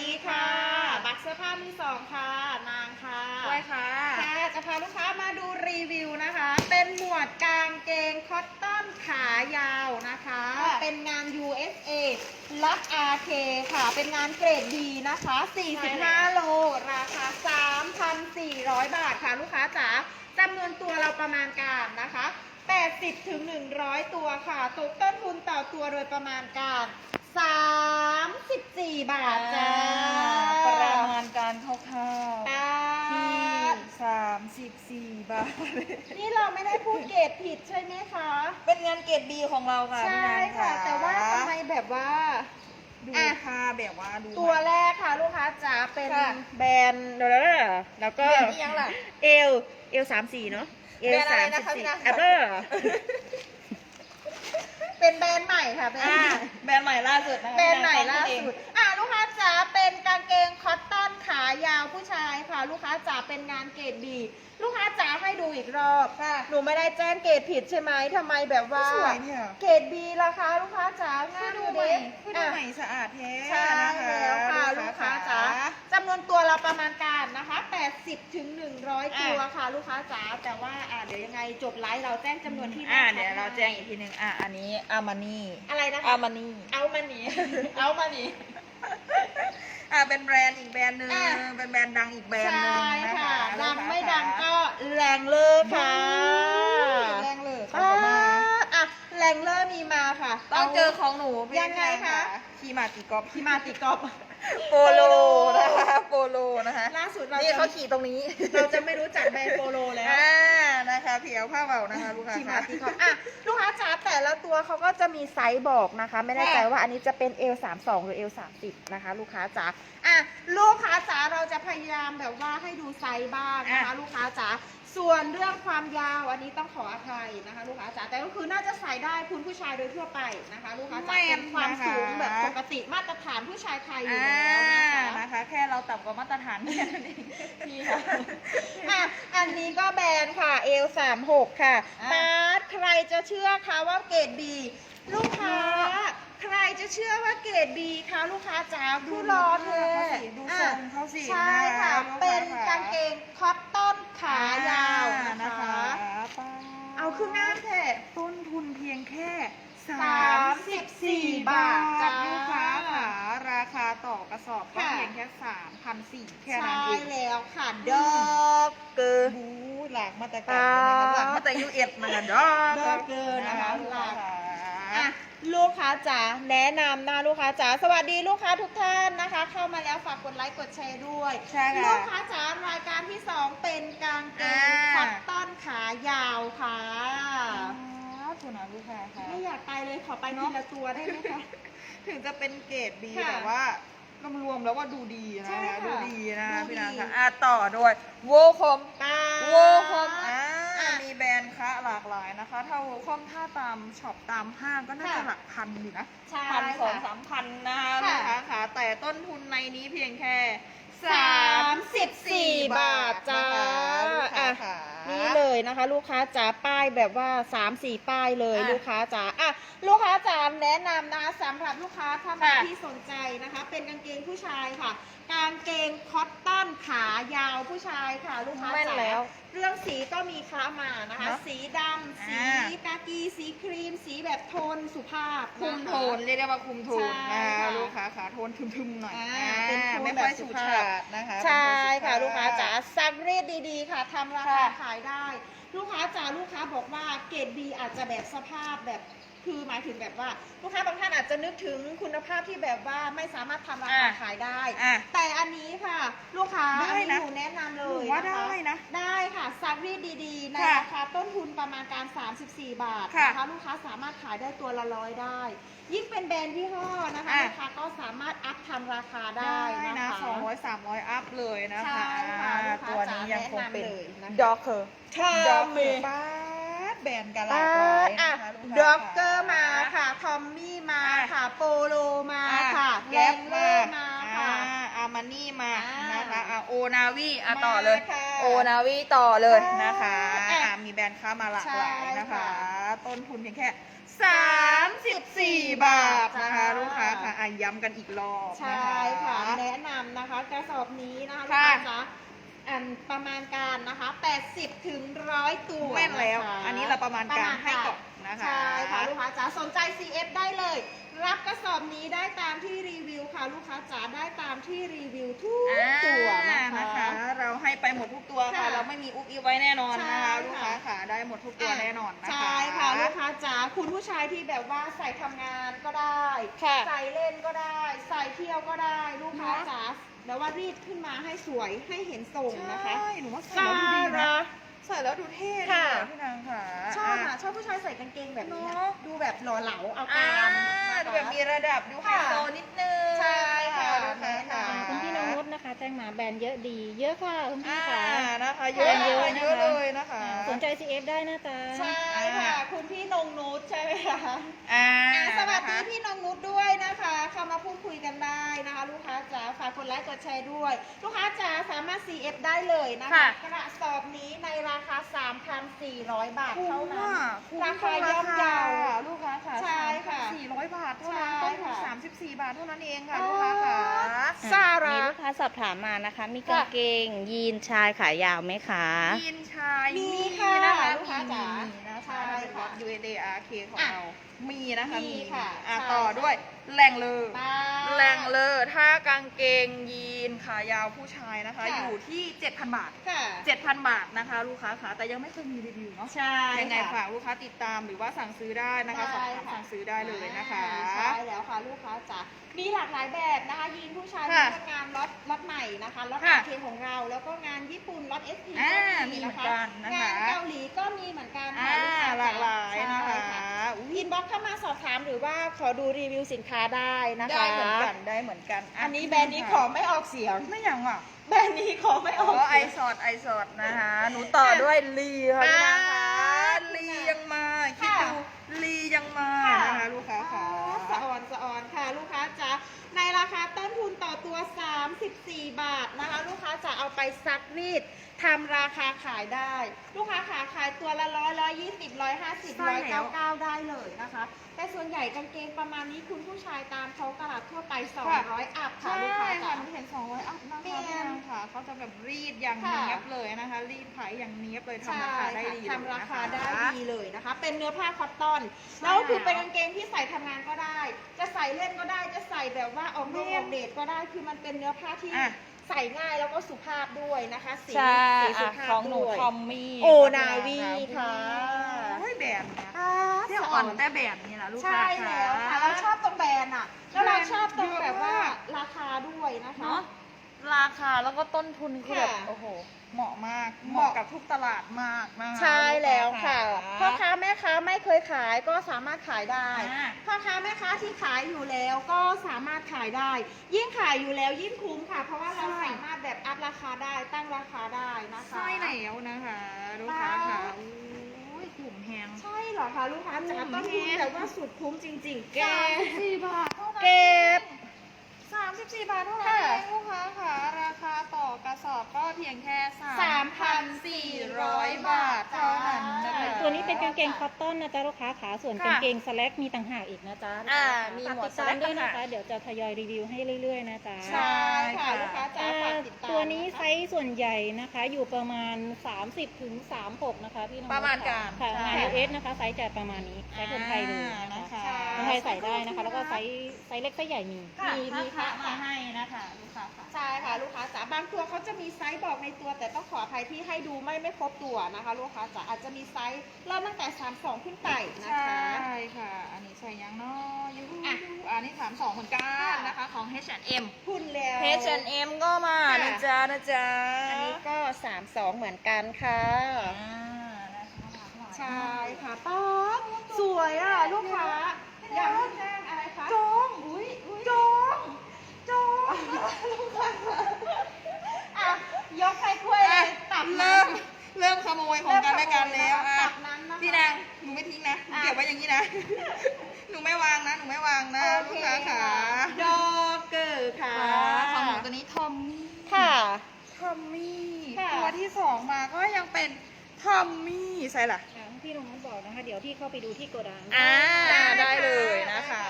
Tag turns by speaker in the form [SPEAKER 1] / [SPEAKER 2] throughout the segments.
[SPEAKER 1] ดีค่ะ บักเสื้อผ้ามือสองค่ะ นางค่ะ
[SPEAKER 2] ด้วยค่ะ
[SPEAKER 1] ค่ะจะพาลูกค้ามาดูรีวิวนะคะ เป็นหมวดกางเกงคอตตอนขายาวนะคะ
[SPEAKER 2] ค่ะ
[SPEAKER 1] เป็นงาน USA ลัก RK ค่ะ เป็นงานเกรดดีนะคะ 45 โล ราคา 3,400 บาทค่ะ ลูกค้าจ๋าจำนวนตัวเราประมาณการนะคะ80ถึง100 ตัวค่ะตกต้นทุนต่อตัวโดยประมาณการ 34บาทจ้า
[SPEAKER 2] ประมาณการคร่าว
[SPEAKER 1] อ่า
[SPEAKER 2] ๆที่34บาท
[SPEAKER 1] นี่เราไม่ได้พูดเกรดผิดใช่ไหมคะ
[SPEAKER 2] เป็นงานเกรดบีของเราค่ะ
[SPEAKER 1] ใช่
[SPEAKER 2] พี่นาง
[SPEAKER 1] ค่ะ แต่ว่าทำไมแบบว่า
[SPEAKER 2] ดู
[SPEAKER 1] อะ
[SPEAKER 2] ค่าแบบว่าดู
[SPEAKER 1] ตัวแรกค่ะลูกค้าจ๋าเป็น
[SPEAKER 2] ค่ะ
[SPEAKER 1] แบรนด์เดี๋ยวๆแล้วก็
[SPEAKER 2] แบรนด์อีกยังล่ะ
[SPEAKER 1] เอลเอลสามสี่เนาะเอล
[SPEAKER 2] แบรนด์อะ
[SPEAKER 1] สา
[SPEAKER 2] ไร
[SPEAKER 1] ม
[SPEAKER 2] นะคะ
[SPEAKER 1] สี่
[SPEAKER 2] พี่นาง
[SPEAKER 1] แอปเปอร์ เป็นแบรนด์ใหม่ค่ะเป็น
[SPEAKER 2] อ่าแบรนด์ใหม่ล่าสุดนะคะ
[SPEAKER 1] แบรนด์ใหม่
[SPEAKER 2] พี่นง
[SPEAKER 1] ล่า
[SPEAKER 2] เอง
[SPEAKER 1] สุดอะลูกค้าจ๋าเป็นกางเกงคอตตอนขายาวผู้ชายค่ะ ลูกค้าจ๋าเป็นงานเกรดดี ลูกค้าจ๋าให้ดูอีกรอบ
[SPEAKER 2] ค่ะ
[SPEAKER 1] หนูไม่ได้แจ้งเกรดผิดใช่ไหมทำไมแบบว่า
[SPEAKER 2] สวยเนี่ย
[SPEAKER 1] เกรดบีราคาลูกค้าจ๋า
[SPEAKER 2] คื
[SPEAKER 1] ง่า
[SPEAKER 2] อยดู
[SPEAKER 1] ดู
[SPEAKER 2] ใหม่
[SPEAKER 1] เด็
[SPEAKER 2] คือดูใหม่สะอาดแท้
[SPEAKER 1] ใช่
[SPEAKER 2] นะคะ
[SPEAKER 1] แล้วค่ะลูกค้าจ๋า จำนวนตัวเราประมาณการนะคะ80ถึง100 ตัวค่ะ ลูกค้าจ๋าแต่ว่าอ่าเดี๋ยวยังไงจบไลฟ์เราแจ้งจำนวนที่
[SPEAKER 2] อ่า
[SPEAKER 1] แน่ชั
[SPEAKER 2] เดี๋ยวเราแจ้งอีกทีหนึ่งอะอันนี้อามานี่
[SPEAKER 1] อะไรนะ
[SPEAKER 2] อา
[SPEAKER 1] คะ
[SPEAKER 2] มานี่
[SPEAKER 1] เอามาหนีเอามาหนี
[SPEAKER 2] อ่าเป็นแบรนด์อีกแบรนด์หนึ่ง
[SPEAKER 1] อะ
[SPEAKER 2] เป็นแบรนด์ดังอีกแบรนด์หนึ่ง
[SPEAKER 1] ใช่
[SPEAKER 2] นะ
[SPEAKER 1] ค่ะ
[SPEAKER 2] คะ
[SPEAKER 1] ดัง
[SPEAKER 2] ลูกค้า
[SPEAKER 1] ไม่ดัง
[SPEAKER 2] ค่ะ
[SPEAKER 1] ก็แรงเลิกค่ะ
[SPEAKER 2] แรงเลยเขา
[SPEAKER 1] อ่า
[SPEAKER 2] บอกมา
[SPEAKER 1] อะแรงเลิกมีมาค่ะ
[SPEAKER 2] ต้องเจอของหนูพี่
[SPEAKER 1] ยังไงคะ
[SPEAKER 2] ขี่มาติกอล์ฟ
[SPEAKER 1] พี่มาติกอล์ฟ
[SPEAKER 2] โปโลนะคะโปโลนะคะ
[SPEAKER 1] ล่าสุดเรา
[SPEAKER 2] นี่
[SPEAKER 1] จะ
[SPEAKER 2] เขาขี่ตรงนี้
[SPEAKER 1] เราจะไม่รู้จักแบรนด์โปโลแล้ว
[SPEAKER 2] อ่านะคะเพียวผ้าเบานะคะลูกค้า
[SPEAKER 1] ที่มา
[SPEAKER 2] ค่ะ
[SPEAKER 1] ที่เขาอะลูกค้าจ๋าแต่ละตัวเขาก็จะมีไซส์บอกนะคะ ไม่แน่ใจ
[SPEAKER 2] ค่ะ
[SPEAKER 1] ว่าอันนี้จะเป็น L 3 2หรือ L 3 0นะคะ ลูกค้าจ๋าอะลูกค้าจ๋าเราจะพยายามแบบว่าให้ดูไซส์บ้างนะคะ ลูกค้าจ๋าส่วนเรื่องความยาวอันนี้ต้องขออภัยนะคะ ลูกค้าจ๋าแต่ก็คือน่าจะใส่ได้คุณผู้ชายโดยทั่วไปนะคะ ลูกค้าจ๋าเป็นความสูงแบบปกติมาตรฐานผู้ชายไทยอยู่
[SPEAKER 2] อ่า
[SPEAKER 1] แล้วนะคะ
[SPEAKER 2] นะคะ แค่เราต่ำกว่ามาตรฐานแค่นั้นเอง
[SPEAKER 1] นี่ค่ะอะอันนี้ก็แบรนด์ค่ะเอลสามหกค่ะ
[SPEAKER 2] อะ
[SPEAKER 1] มาร์ทใครจะเชื่อคะว่าเกรดบีลูกค้า ใครจะเชื่อว่าเกรดบีคะลูกค้าจ๋าผู้รอเธอ
[SPEAKER 2] เขาสิดูทรงเขาสิ
[SPEAKER 1] ใช่ค่ะ
[SPEAKER 2] ลูกา
[SPEAKER 1] เป็นกางเกงคอตตอนขายาว
[SPEAKER 2] อ่
[SPEAKER 1] นะคะ
[SPEAKER 2] ป้า
[SPEAKER 1] เอาคืองามแท้
[SPEAKER 2] ต้นทุนเพียงแค่
[SPEAKER 1] 34
[SPEAKER 2] บาท
[SPEAKER 1] จ้า
[SPEAKER 2] ลูกค้าค่ะราคาต่อกระสอบก็
[SPEAKER 1] ค่ะ
[SPEAKER 2] เพียงแค่3,400แค่นั้น
[SPEAKER 1] ใช่
[SPEAKER 2] เอง
[SPEAKER 1] แล้วค่ะ
[SPEAKER 2] ด
[SPEAKER 1] ด
[SPEAKER 2] อ
[SPEAKER 1] อก
[SPEAKER 2] เกอร์บูหลากมาตรการนะคะหลากมาตรยุเอ็ดมากันดอก
[SPEAKER 1] ดอกเกอร์นะคะ
[SPEAKER 2] ลูก
[SPEAKER 1] หลา
[SPEAKER 2] ค้าก
[SPEAKER 1] อะลูกค้าจ๋าแนะนำนะลูกค้าจ๋าสวัสดีลูกค้าทุกท่านนะคะ เข้ามาแล้วฝากกดไลค์กดแชร์ด้วย
[SPEAKER 2] ใช่ค่ะ
[SPEAKER 1] ลูกค้าจ๋ารายการที่สองเป็นกางเกง
[SPEAKER 2] อ่า
[SPEAKER 1] คอตตอนขายาวค่ะ
[SPEAKER 2] คุณนะลูก ค้าค่ะ
[SPEAKER 1] ไม่อยากไปเลยขอไป
[SPEAKER 2] เน
[SPEAKER 1] ที
[SPEAKER 2] อะ
[SPEAKER 1] ละตัวได้ไหมคะ
[SPEAKER 2] ถึงจะเป็นเกรดบี
[SPEAKER 1] ค่ะ
[SPEAKER 2] แต่ว่ารวมๆแล้วว่าดูดีนะ
[SPEAKER 1] ใช่
[SPEAKER 2] คะ
[SPEAKER 1] ค่ะ
[SPEAKER 2] ดูดีนะ
[SPEAKER 1] ดู
[SPEAKER 2] พี่
[SPEAKER 1] ดี
[SPEAKER 2] นางค่ะอะต่อด้วยโวคอม
[SPEAKER 1] ป้า
[SPEAKER 2] โวคอมอ่า
[SPEAKER 1] อะ
[SPEAKER 2] มีแบรนด์คะหลากหลายนะคะ ถ้าโวคอมถ้าตามช็อปตามห้างก็น่าจะ
[SPEAKER 1] ค่ะ
[SPEAKER 2] หลักพันอยู่นะ
[SPEAKER 1] ใช่
[SPEAKER 2] พันสอง
[SPEAKER 1] ค่ะ
[SPEAKER 2] สามพันนะคะ
[SPEAKER 1] ค่ะ
[SPEAKER 2] ลูกค้าค่ะแต่ต้นทุนในนี้เพียงแค่
[SPEAKER 1] สามสิบสี่บาทจ้า
[SPEAKER 2] ลูกค้า
[SPEAKER 1] อะ
[SPEAKER 2] ค่ะ
[SPEAKER 1] นี่เลยนะคะ ลูกค้าจ๋าป้ายแบบว่า3 4ป้ายเลย
[SPEAKER 2] อะ
[SPEAKER 1] ลูกค้าจ๋าอะ ลูกค้าจ๋าแนะนำนะคะสำหรับลูกค้าท่านใด
[SPEAKER 2] ค่ะ
[SPEAKER 1] ที่สนใจนะคะ เป็นกางเกงผู้ชายค่ะ กางเกงคอตตอนขายาวผู้ชายค่ะ ลูกค้า
[SPEAKER 2] แม่น
[SPEAKER 1] จ๋า
[SPEAKER 2] แล้ว
[SPEAKER 1] เรื่องสีก็มีค้ามานะคะ
[SPEAKER 2] เนอะ
[SPEAKER 1] สีดำสี
[SPEAKER 2] อ่า
[SPEAKER 1] กากีสีครีม สีแบบโทนสุภาพ
[SPEAKER 2] คุมะะโทนเรียกได้ว่าคุมโทน
[SPEAKER 1] ใช่
[SPEAKER 2] นะ
[SPEAKER 1] ค่ะ
[SPEAKER 2] ลูกค้าขาโทนทึมๆหน่อย
[SPEAKER 1] อ่า
[SPEAKER 2] อ่า
[SPEAKER 1] เป็นโทน
[SPEAKER 2] ไม่ค่อย
[SPEAKER 1] แบบสุ
[SPEAKER 2] สู
[SPEAKER 1] ภาพ
[SPEAKER 2] ฉาดนะคะ
[SPEAKER 1] ใช่
[SPEAKER 2] เป็น
[SPEAKER 1] ค่ะ
[SPEAKER 2] น
[SPEAKER 1] ลูกค้าจ๋าซักรีดดีๆ ค่ะทำราคา
[SPEAKER 2] ค่ะ
[SPEAKER 1] ขายได้ ลูกค้าจ๋าลูกค้าบอกว่าเกรดบีอาจจะแบบสภาพแบบ คือหมายถึงแบบว่าลูกค้าบางท่านอาจจะนึกถึงคุณภาพที่แบบว่าไม่สามารถทำราคา
[SPEAKER 2] อะ
[SPEAKER 1] ขายได้
[SPEAKER 2] อะ
[SPEAKER 1] แต่อันนี้ค่ะ ลูกค้า
[SPEAKER 2] ได้
[SPEAKER 1] อันนี้
[SPEAKER 2] นะ
[SPEAKER 1] หนูแนะนำเล
[SPEAKER 2] หนู
[SPEAKER 1] ย
[SPEAKER 2] ว่า
[SPEAKER 1] นะคะ
[SPEAKER 2] ได้นะ
[SPEAKER 1] ได้ค่ะซักรีดดีๆใน
[SPEAKER 2] ค่ะ
[SPEAKER 1] ราคาต้นทุนประมาณการ 34 บาท
[SPEAKER 2] ค่ะ
[SPEAKER 1] นะคะลูกค้าสามารถขายได้ตัวละร้อยได้ ยิ่งเป็นแบรนด์ยี่ห้อนะคะ
[SPEAKER 2] อะ
[SPEAKER 1] ลูกค้าก็สามารถอัพทำราคา
[SPEAKER 2] ได้
[SPEAKER 1] ได้
[SPEAKER 2] นะ
[SPEAKER 1] นะคะ
[SPEAKER 2] สองร้อยสามร้อยอัพเลยนะ
[SPEAKER 1] ใช่
[SPEAKER 2] คะ
[SPEAKER 1] ค่ะลูกค้า
[SPEAKER 2] ตัวนี้ยังคงเป็น
[SPEAKER 1] จ๋าแนะนำเลยนะคะ
[SPEAKER 2] ด็อกเกอร์
[SPEAKER 1] ใช่
[SPEAKER 2] ด็อกเกอร์บ้าด แบรนด์กันหลากหลาย
[SPEAKER 1] อะ
[SPEAKER 2] นะคะลูค้า
[SPEAKER 1] ด็อกเกอร์มาค่ะ ทอมมี่มา
[SPEAKER 2] อะ
[SPEAKER 1] ค่ะ โปโลมา
[SPEAKER 2] อะ
[SPEAKER 1] ค่ะ
[SPEAKER 2] แก๊ป
[SPEAKER 1] เล
[SPEAKER 2] มา
[SPEAKER 1] อร์มาค่ะ
[SPEAKER 2] อามานี่มา
[SPEAKER 1] อ่าน
[SPEAKER 2] นะคะอะโอนาวีอะ
[SPEAKER 1] มา
[SPEAKER 2] ต่อเลย
[SPEAKER 1] ค่ะ
[SPEAKER 2] โอนาวีต่อเลยนะคะ
[SPEAKER 1] อะ
[SPEAKER 2] อะมีแบรนด์ค้ามาหลากหลายนะคะ
[SPEAKER 1] ใช่ค่ะ
[SPEAKER 2] ต้นทุนเพียงแค่ 34 บาทนะคะลูกค้าค่ะอะย้ำกันอีกรอบ
[SPEAKER 1] ใช่
[SPEAKER 2] น
[SPEAKER 1] ค่ะ แนะนำนะคะกระสอบนี้นะคะลูก
[SPEAKER 2] ค่ะ
[SPEAKER 1] ค้าจ๋า อันประมาณการนะคะ 80ถึง100 ตัว
[SPEAKER 2] แม่นแล้วะ
[SPEAKER 1] คะ
[SPEAKER 2] อันนี้เราประมาณการ
[SPEAKER 1] รา
[SPEAKER 2] ให้ก่อ นนะคะ
[SPEAKER 1] ใช่ค่ะลูกค้าจ๋าสนใจ CF ได้เลย รับกระสอบนี้ได้ตามที่รีวิวค่ะลูกค้าจ๋าได้ตามที่รีวิวทุก
[SPEAKER 2] อ่า
[SPEAKER 1] ตัวนะ
[SPEAKER 2] นะคะ คะ เราให้ไปหมดทุกตัวค่ะ
[SPEAKER 1] ค่ะ
[SPEAKER 2] เราไม่มีอุ๊บอิ๊บไว้แน่นอนนะ
[SPEAKER 1] ใช่
[SPEAKER 2] คะ
[SPEAKER 1] ค่ะ
[SPEAKER 2] ลูกค้าค่ะได้หมดทุกตัวแน่นอนนะคะ
[SPEAKER 1] ใช่ค่ะลูกค้าจ๋าคุณผู้ชายที่แบบว่าใส่ทำงานก็ได้
[SPEAKER 2] ค่ะ
[SPEAKER 1] ใส่เล่นก็ได้ ใส่เที่ยวก็ได้ลูกค้า
[SPEAKER 2] เนอะ
[SPEAKER 1] จ๋าแบบว่ารีดขึ้นมาให้สวยให้เห็นทรงนะคะ
[SPEAKER 2] ใช่หนูว่าใส่แล้วดูดีนะ
[SPEAKER 1] น่ารัก
[SPEAKER 2] ใส่แล้วดูเท่ดี
[SPEAKER 1] ค่ะ
[SPEAKER 2] อะพี่นางค่ะ
[SPEAKER 1] ชอบค่ะ
[SPEAKER 2] อะ
[SPEAKER 1] ชอบผู้ชายใส่กางเกงแบบนี้
[SPEAKER 2] เนอะ
[SPEAKER 1] ดูแบบหล่อเหลาเอา
[SPEAKER 2] อ่า
[SPEAKER 1] การ
[SPEAKER 2] ดูแบบมีระดับดูไฮโซนิดนึง
[SPEAKER 1] ใช่ค่ะ
[SPEAKER 2] ลูกค้าค่ะ
[SPEAKER 1] แนะนำ
[SPEAKER 3] คุณพี่นงนุชนะคะแจ้งมาแบรนด์เยอะดี เยอะค่ะคุณพี่
[SPEAKER 2] อ่า
[SPEAKER 3] ค่ะ
[SPEAKER 2] นะคะเยอะ
[SPEAKER 3] เยอะ
[SPEAKER 2] ค่ะ
[SPEAKER 3] นะคะ
[SPEAKER 2] เยอะเลยนะคะ
[SPEAKER 3] อ่าสนใจ CF ได้นะจ๊ะ
[SPEAKER 1] ใช่ค่ะ คุณพี่นงนุชใช่ไหมคะ
[SPEAKER 2] อ่า
[SPEAKER 1] อ่าสวัสดี
[SPEAKER 2] นะคะ
[SPEAKER 1] พี่นงนุช มาพูดคุยกันได้นะคะ ลูกค้าจ๋าฝากกดไลค์กดแชร์ด้วย ลูกค้าจ๋าสามารถ CF ได้เลยนะคะ
[SPEAKER 2] ค่ะ
[SPEAKER 1] กระสอบนี้ในราคา 3,400 บาท
[SPEAKER 2] คุ้
[SPEAKER 1] เท่ามนั้น
[SPEAKER 2] อะคุ้ม
[SPEAKER 1] ราคาย่อมเยา
[SPEAKER 2] ลูกค้าค่ะ
[SPEAKER 1] ใช่ค่ะ
[SPEAKER 2] สี่ร้อยบาทเท่านั้น
[SPEAKER 1] ใช่
[SPEAKER 2] ต้นทุน
[SPEAKER 1] ค่ะ
[SPEAKER 2] สามสิบสี่บาทเท่านั้นเองค่ะลูกค้าค่ะ
[SPEAKER 1] ซาร่า
[SPEAKER 3] มีลูกค้าสอบถามมานะคะ มี
[SPEAKER 1] ค่ะ
[SPEAKER 3] กางเกง ยีนชายขายาวไหมคะ
[SPEAKER 2] ยีนชาย
[SPEAKER 1] มีค่ะ
[SPEAKER 2] นะคะ
[SPEAKER 1] ลูกค้าจ๋า
[SPEAKER 2] มีนะคะ
[SPEAKER 1] ใช่ค่ะ
[SPEAKER 2] ยูเอเดอาร์เคของ
[SPEAKER 1] อะ
[SPEAKER 2] เรา มีนะคะ
[SPEAKER 1] มีค่ะ
[SPEAKER 2] อะ
[SPEAKER 1] ใช่
[SPEAKER 2] ต่อด้วยแหล่งเลอ
[SPEAKER 1] มา
[SPEAKER 2] แหล่งเลอถ้ากางเกงยีนขายาวผู้ชายนะคะ
[SPEAKER 1] ค่ะ
[SPEAKER 2] อยู่ที่ 7,000 บาท
[SPEAKER 1] ค่ะ
[SPEAKER 2] 7,000 บาทนะคะ ลูกค้าค่ะแต่ยังไม่เคยมีรีวิวเนาะ
[SPEAKER 1] ใช่
[SPEAKER 2] ยังไง
[SPEAKER 1] ค่ะ
[SPEAKER 2] ฝากลูกค้าติดตามหรือว่าสั่งซื้อได้นะคะสอบ
[SPEAKER 1] ใช่
[SPEAKER 2] ถาม
[SPEAKER 1] ค่ะ
[SPEAKER 2] สั่งซื้อได้เลยนะคะ
[SPEAKER 1] อ่าใช่แล้วค่ะลูกค้าจ๋ามีหลากหลายแบบนะคะ ยีนผู้ชายมี
[SPEAKER 2] ค่ะ
[SPEAKER 1] ทั้งงานล็อตล็อตใหม่นะคะล็อต
[SPEAKER 2] ค่ะ
[SPEAKER 1] เคของเรา แล้วก็งานญี่ปุ่นล็อตเอสพี
[SPEAKER 2] อ่า
[SPEAKER 1] ก็
[SPEAKER 2] มี
[SPEAKER 1] มี
[SPEAKER 2] เหมื
[SPEAKER 1] นะ
[SPEAKER 2] อน
[SPEAKER 1] คะ
[SPEAKER 2] กันนะคะ
[SPEAKER 1] งานเกาหลีก็มีเหมือนกัน
[SPEAKER 2] อ่า
[SPEAKER 1] ค่ะลูกค้า
[SPEAKER 2] หลากหลายนะคะ
[SPEAKER 1] ใช่ค่ะอินบ็อกเข้ามาสอบถามหรือว่าขอดูรีวิวสินค้าได้นะคะ
[SPEAKER 2] ได้เหมือนกันได้เหมือนกัน
[SPEAKER 1] อันนี้แบรนด์นี้ขอไม่ออกเสียง
[SPEAKER 2] ไม่ยังอะ
[SPEAKER 1] แบรนด์นี้ขอไม่อ
[SPEAKER 2] อ๋
[SPEAKER 1] อก
[SPEAKER 2] อไอ
[SPEAKER 1] เสียง
[SPEAKER 2] สอดไอสอดนะคะ หนูต่อด้วยลีค่ะพี่นางคะ
[SPEAKER 1] อ่า
[SPEAKER 2] ลียังมาคิด
[SPEAKER 1] ค่ะ
[SPEAKER 2] ดูลียังมา
[SPEAKER 1] ค่ะ
[SPEAKER 2] นะคะลูกค้าค่ะ
[SPEAKER 1] สะออนสะออนค่ะ ลูกค้าจ๋าในราคาต้นทุนต่อตัว 34 บาทนะคะ ลูกค้าจะเอาไปซักรีดทำราคาขายได้ ลูกค้าขาขายตัวละร้อยร้อยยี่สิบร้อยห้าสิบ
[SPEAKER 2] ใช่
[SPEAKER 1] ร้อย
[SPEAKER 2] แล้
[SPEAKER 1] เก้าวเก้าได้เลยนะคะ แต่ส่วนใหญ่กางเกงประมาณนี้คุณผู้ชายตามท้องตลาดทั่วไป200อัพค่ะ
[SPEAKER 2] ใช่
[SPEAKER 1] ลูกค้า
[SPEAKER 2] ค่ะ
[SPEAKER 1] จ๋า
[SPEAKER 2] หนูเห็น200อัพนะคะ
[SPEAKER 1] แม่
[SPEAKER 2] พี่นางค่ะเขาจะแบบรีดอย่าง
[SPEAKER 1] ค่ะ
[SPEAKER 2] เนียบเลยนะคะ รีดขายอย่างเนียบเลย
[SPEAKER 1] ใช่
[SPEAKER 2] ทำราคาได้
[SPEAKER 1] ค่ะ
[SPEAKER 2] ดีเลย
[SPEAKER 1] ทำราคา
[SPEAKER 2] นะะ
[SPEAKER 1] ได้ดีเลยนะคะ เป็นเนื้อผ้าคอตตอน
[SPEAKER 2] ใช่
[SPEAKER 1] แล้วก็คือเป็นกางเกงที่ใส่ทำงานก็ได้ จะใส่เล่นก็ได้จะใส่แบบว่าออกดง
[SPEAKER 2] แม่
[SPEAKER 1] ออกเดทก็ได้คือมันเป็นเนื้อผ้าที่
[SPEAKER 2] อะ
[SPEAKER 1] ใส่ง่ายแล้วก็สุภาพด้วยนะคะ สี
[SPEAKER 3] ใช่
[SPEAKER 1] สีสุ
[SPEAKER 3] อะ
[SPEAKER 1] ภาพ
[SPEAKER 3] ของหนู
[SPEAKER 1] ด้วย
[SPEAKER 3] ทอมมี่
[SPEAKER 1] โอนาวีค่ะ
[SPEAKER 2] โอ้ยแบรนด์นะ
[SPEAKER 1] อ่า
[SPEAKER 2] เที่ยวอ่อนแต่แบรนด์นี่แหละลูกค้า
[SPEAKER 1] ใช่แล้วค่ะ เราชอบตรงแบรนด์อะ แล้วเราชอบตรงแบบว่า
[SPEAKER 2] เยอะมาก
[SPEAKER 1] ราคาด้วยนะคะ
[SPEAKER 2] เนาะราคาแล้วก็ต้นทุนคือแบบ
[SPEAKER 1] ค่ะ
[SPEAKER 2] โอ้โห เหมาะมาก
[SPEAKER 1] เห
[SPEAKER 2] เห
[SPEAKER 1] มาะ
[SPEAKER 2] มาะ กับทุกตลาดมากนะคะ
[SPEAKER 1] ใช่แล้วค่ะพ่อ
[SPEAKER 2] ลูก
[SPEAKER 1] ค้าแม่ค้าไม่เคยขายก็สามารถขายได้
[SPEAKER 2] อ่า
[SPEAKER 1] พ่อค้าแม่ค้าที่ขายอยู่แล้วก็สามารถขายได้ ยิ่งขายอยู่แล้วยิ่งคุ้มค่ะ เพราะว่าเรา
[SPEAKER 2] ใช่
[SPEAKER 1] สามารถแบบอัพราคาได้ตั้งราคาได้นะคะ
[SPEAKER 2] ใช่แล้วนะคะลูกค้าค่ะโอ้ยกลุ่มแฮง
[SPEAKER 1] ใช่เหรอคะลูกค้าจ๋า
[SPEAKER 2] คุ้ม
[SPEAKER 1] ต้นทุน
[SPEAKER 2] แฮะ
[SPEAKER 1] แบบว่าสุดคุ้มจริงๆแก
[SPEAKER 2] สี่บาทเท่านั้น
[SPEAKER 1] เก็บ
[SPEAKER 2] สามสิบสี่บาทเท่านั้น
[SPEAKER 1] ค่ะ
[SPEAKER 2] เองลูกค้าค่ะ ราคาต่อกระสอบก็เพียงแค่สามพันสี่ร้อยบาทเท่านั้นนะคะ
[SPEAKER 3] ตัวนี้เป็นกางเกงคอตตอนนะจ๊ะลูกค้าขาส่วน
[SPEAKER 2] ค่ะ
[SPEAKER 3] กางเกงสแล็กมีต่างหากอีกนะจ๊ะ
[SPEAKER 2] อ่า
[SPEAKER 3] ลูก
[SPEAKER 2] มี
[SPEAKER 3] ค้า
[SPEAKER 2] หมวด
[SPEAKER 3] ฝากติดตามด้วย
[SPEAKER 2] สแล็กต่าง
[SPEAKER 3] นะคะ
[SPEAKER 2] หาก
[SPEAKER 3] เดี๋ยวจะทยอยรีวิวให้เรื่อยๆนะจ๊ะ
[SPEAKER 1] ใช่ ติดตาม
[SPEAKER 3] ตัวนี้ะ
[SPEAKER 1] คะ
[SPEAKER 3] ไซส์ส่วนใหญ่นะคะ อยู่ประมาณ 30ถึง36 นะคะพี่น้อง
[SPEAKER 2] ประมาณการ
[SPEAKER 3] ค่ะ
[SPEAKER 2] ใช่
[SPEAKER 3] งาน US นะคะ ไซส์จะประมาณนี้ไซส์คนไทยเลย
[SPEAKER 2] อ่า
[SPEAKER 3] นะ
[SPEAKER 2] นะคะ
[SPEAKER 3] คะคนไทยใส่ได้นะคะ แล้วก็ไซส์ไซส์เล็กไซส์ใหญ่มี
[SPEAKER 2] ค่ะ
[SPEAKER 1] มีมี
[SPEAKER 2] ค่ะ
[SPEAKER 1] ค่ะ
[SPEAKER 2] มาให้นะคะลูกค้าค่ะ
[SPEAKER 1] ใช่ค่ะลูกค้าจ๋าบางตัวเขาจะมีไซส์บอกในตัว แต่ต้องขออภัยที่ให้ดูไม่ไม่ครบตัวนะคะ ลูกค้าจ๋าอาจจะมีไซส์เริ่มตั้งแต่32ขึ้นไปนะ
[SPEAKER 2] ใช่
[SPEAKER 1] คะ
[SPEAKER 2] ค่ะ อันนี้ใส่ยังเนาะยู
[SPEAKER 1] อะ
[SPEAKER 2] อันนี้ถามสองเหมือนกัน
[SPEAKER 1] ค่ะ
[SPEAKER 2] นะคะของ H&M
[SPEAKER 1] พุ่นแล้ว
[SPEAKER 2] H&M ก็มา
[SPEAKER 1] ค่ะ
[SPEAKER 2] นะจ๊ะนะจ๊ะ
[SPEAKER 1] อันนี้ก็32เหมือนกันค่ะ
[SPEAKER 2] อ่านะคะหลากหลาย
[SPEAKER 1] ใช่ค่ะป๊าบสวยอะลูกค้าอยากให้แจ้งอะไรคะ
[SPEAKER 2] จองอุ้ยอุ้ยจองจอง
[SPEAKER 1] ลูกค้าอะยกให้ถ้วยเลยตับ
[SPEAKER 2] เริ่มเริ่มขโมยของกันและกันแล้ว
[SPEAKER 1] ตั
[SPEAKER 2] อะ
[SPEAKER 1] บนั้นนะคะ
[SPEAKER 2] พี่นางหนูไม่ทิ้งนะหนู
[SPEAKER 1] อะ
[SPEAKER 2] เก็บไว้อย่างนี้นะ หนูไม่วางนะ หนูไม่วางนะ
[SPEAKER 1] โอ
[SPEAKER 2] ลูก
[SPEAKER 1] เค
[SPEAKER 2] ค้าค่ะ
[SPEAKER 1] ดอกเกอร์ค่ะ
[SPEAKER 2] ของหนูตัวนี้ทอมมี่
[SPEAKER 1] ค่ะ
[SPEAKER 2] ทอมมี่
[SPEAKER 1] ค่ะ
[SPEAKER 2] ตัวที่สองมาก็ยังเป็นทอมมี่ใช่ล่ะ
[SPEAKER 1] พ
[SPEAKER 3] พี่นงนั้นบอกนะคะ เดี๋ยวพี่เข้าไปดูที่โกดัง
[SPEAKER 2] อ่าได้เลยนะคะ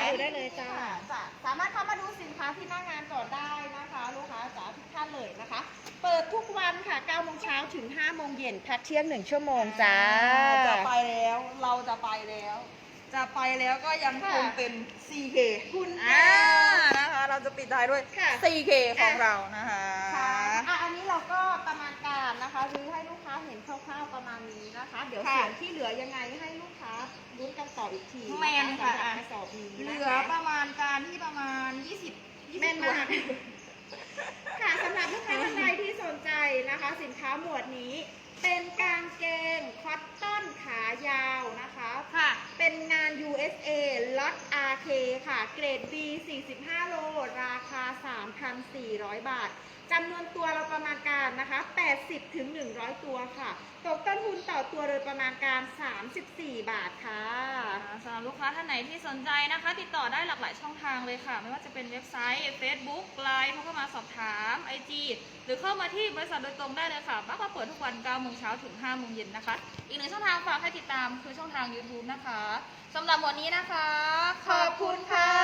[SPEAKER 3] ได้เลยได้เลยจ้า
[SPEAKER 1] จ้ะสามารถเข้ามาดูสินค้าที่หน้างานก่อนได้นะคะ ลูกค้าจ๋าทุกท่านเลยนะคะ เปิดทุกวันค่ะ9โมงเช้าถึง5โมงเย็นพักเที่ยง 1 ชั่วโมงจ้า
[SPEAKER 2] จะไปแล้วเราจะไปแล้ว จะไปแล้วก็ยังคง
[SPEAKER 1] ค่ะ
[SPEAKER 2] เป็น 4K
[SPEAKER 1] คุณ
[SPEAKER 2] อ่า
[SPEAKER 1] ค่ะ
[SPEAKER 2] นะคะ เราจะปิดท้ายด้วย
[SPEAKER 1] ค่ะ
[SPEAKER 2] 4K ของเรานะคะ
[SPEAKER 1] ค่ะ อะอันนี้เราก็ประมาณการนะคะหรือให้ลูกค้าเห็นคร่าวๆประมาณนี้นะคะ เดี๋ยว
[SPEAKER 2] ค่ะ
[SPEAKER 1] ส่วนที่เหลือยังไงให้ลูกค้าลุ้นกันต่ออีกที
[SPEAKER 2] แมนค่ะ
[SPEAKER 1] สำหรับกระสอบนี้
[SPEAKER 2] เห
[SPEAKER 1] นะ
[SPEAKER 2] ลือ
[SPEAKER 1] คะ
[SPEAKER 2] ประมาณการที่ประมาณ 20 20
[SPEAKER 1] แม่น
[SPEAKER 2] ตัว
[SPEAKER 1] มากค่ะสำหรับลูกค้าท่านใดที่สนใจนะคะ สินค้าหมวดนี้ เป็นกางเกงคอตตอนขายาวนะคะ
[SPEAKER 2] ค่ะ
[SPEAKER 1] เป็นงาน USA ล็อต RK ค่ะ เกรด B 45โลราคา 400 บาทจำนวนตัวเราประมาณการนะคะ 80 ถึง 100 ตัวค่ะ ตกต้นทุนต่อตัวโดยประมาณการ 34 บาทค่ะ
[SPEAKER 2] สำหรับลูกค้าท่านไหนที่สนใจนะคะ ติดต่อได้หลากหลายช่องทางเลยค่ะ ไม่ว่าจะเป็นเว็บไซต์ Facebook Line โทรเข้ามาสอบถาม IG หรือเข้ามาที่บริษัทโดยตรงได้เลยค่ะบ้านก็เปิดทุกวัน9โมงเช้าถึง5โมงเย็นนะคะ อีกหนึ่งช่องทางฝากให้ติดตามคือช่องทาง YouTube นะคะสำหรับวันนี้นะคะ
[SPEAKER 1] ขอบคุณค่ะ